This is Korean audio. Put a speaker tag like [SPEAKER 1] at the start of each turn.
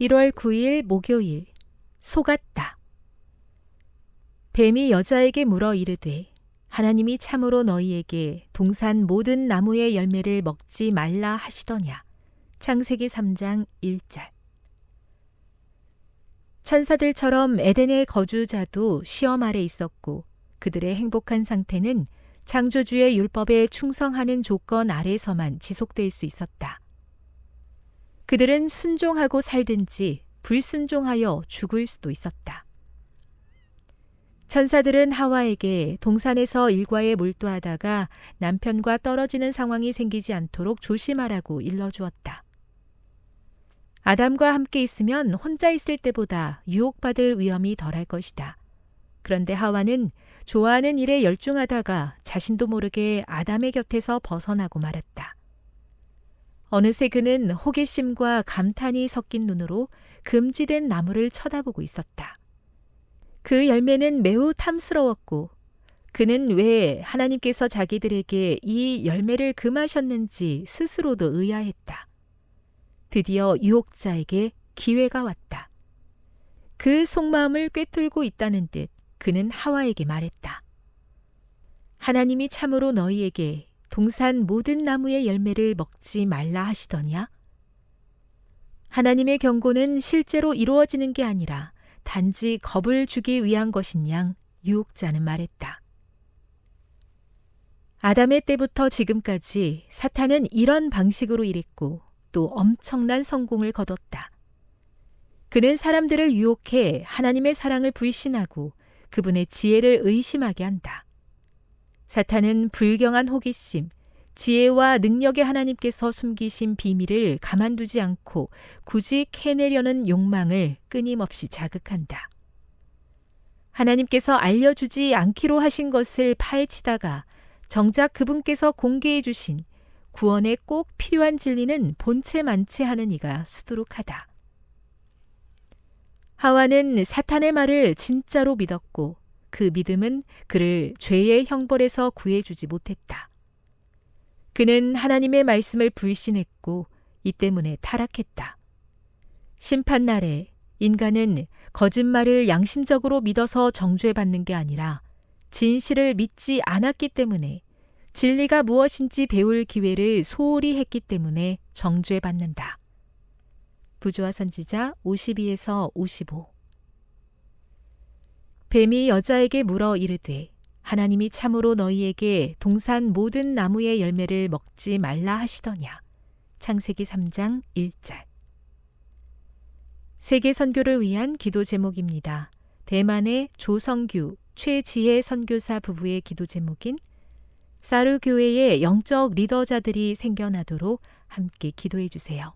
[SPEAKER 1] 1월 9일 목요일 속았다. 뱀이 여자에게 물어 이르되 하나님이 참으로 너희에게 동산 모든 나무의 열매를 먹지 말라 하시더냐. 창세기 3장 1절. 천사들처럼 에덴의 거주자도 시험 아래 있었고 그들의 행복한 상태는 창조주의 율법에 충성하는 조건 아래서만 지속될 수 있었다. 그들은 순종하고 살든지 불순종하여 죽을 수도 있었다. 천사들은 하와에게 동산에서 일과에 몰두하다가 남편과 떨어지는 상황이 생기지 않도록 조심하라고 일러주었다. 아담과 함께 있으면 혼자 있을 때보다 유혹받을 위험이 덜할 것이다. 그런데 하와는 좋아하는 일에 열중하다가 자신도 모르게 아담의 곁에서 벗어나고 말았다. 어느새 그는 호기심과 감탄이 섞인 눈으로 금지된 나무를 쳐다보고 있었다. 그 열매는 매우 탐스러웠고 그는 왜 하나님께서 자기들에게 이 열매를 금하셨는지 스스로도 의아했다. 드디어 유혹자에게 기회가 왔다. 그 속마음을 꿰뚫고 있다는 듯 그는 하와에게 말했다. 하나님이 참으로 너희에게 동산 모든 나무의 열매를 먹지 말라 하시더냐? 하나님의 경고는 실제로 이루어지는 게 아니라 단지 겁을 주기 위한 것인 양 유혹자는 말했다. 아담의 때부터 지금까지 사탄은 이런 방식으로 일했고 또 엄청난 성공을 거뒀다. 그는 사람들을 유혹해 하나님의 사랑을 불신하고 그분의 지혜를 의심하게 한다. 사탄은 불경한 호기심, 지혜와 능력의 하나님께서 숨기신 비밀을 가만두지 않고 굳이 캐내려는 욕망을 끊임없이 자극한다. 하나님께서 알려주지 않기로 하신 것을 파헤치다가 정작 그분께서 공개해 주신 구원에 꼭 필요한 진리는 본체 만체하는 이가 수두룩하다. 하와는 사탄의 말을 진짜로 믿었고 그 믿음은 그를 죄의 형벌에서 구해주지 못했다. 그는 하나님의 말씀을 불신했고 이 때문에 타락했다. 심판날에 인간은 거짓말을 양심적으로 믿어서 정죄받는 게 아니라 진실을 믿지 않았기 때문에 진리가 무엇인지 배울 기회를 소홀히 했기 때문에 정죄받는다. 부조화 선지자 52에서 55 뱀이 여자에게 물어 이르되 하나님이 참으로 너희에게 동산 모든 나무의 열매를 먹지 말라 하시더냐. 창세기 3장 1절 세계 선교를 위한 기도 제목입니다. 대만의 조성규, 최지혜 선교사 부부의 기도 제목인 사르 교회의 영적 리더자들이 생겨나도록 함께 기도해 주세요.